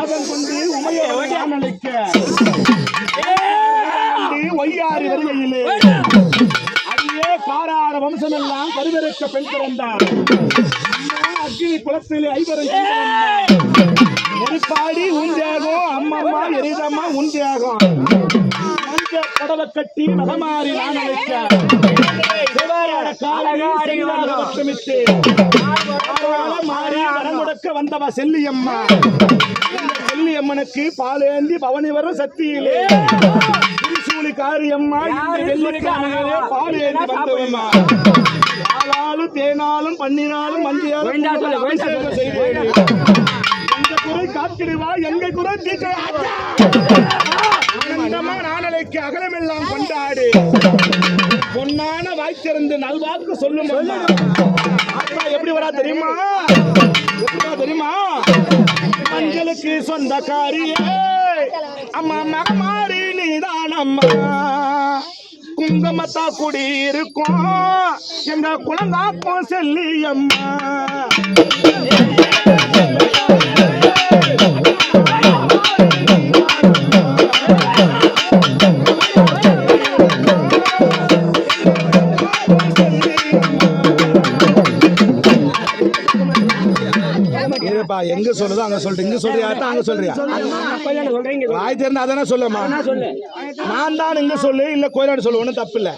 பாதம் கொண்டு உமையை நான் அழைக்க. ஒய்யாரி வருகையிலே. அடியே காரார வம்சமெல்லாம் கருவிருக்க பெண் பிறந்தார் அக்னி குளத்திலே ஐவரும் நெருப்பாடி உந்தேகம் அம்மம்மா எரிதம்மா மஞ்ச புடவை கட்டி மகமாறி நான் அழைக்க. மாறி வந்தவ செல்லியம்மா. செல்லியம்மனுக்கு பாலேந்தி பவனி வரும் சக்தியிலே. திரிசூலி காரியம்மா இந்த வெள்ளிக்கிழமையிலே பாலேந்தி வந்தவம்மா பாலாலும் தேனாலும் பன்னினாலும் மஞ்சளாலும் அபிஷேகம் செய்வேன் எங்க குறை காத்திடுவா? எங்க குறை ஆனந்தமா நாளலைக்கு அகலமெல்லாம் கொண்டாடு. பொன்னான வாய்ச்சிறந்து நல்வாக்கு சொல்லும் எப்படி வரா தெரியுமா? எப்படி வரா தெரியுமா? மஞ்சளுக்கு சொந்தக்காரியே. அம்மா மகமாரி நீதான் அம்மா குங்குமத்தா குடி இருக்கும். எங்க குழந்தாக்கும் செல்லி அம்மா Thank you. இருப்பா. எங்க சொல்லுதோ அங்க சொல்லிட்டு இங்க சொல்றியா? அங்க சொல்றியா? வாய் தெரிந்தா அதானே சொல்லுமா நான் தான் இங்க சொல்லு இல்ல கோயிலாடு சொல்லு ஒன்றும் தப்பு இல்ல.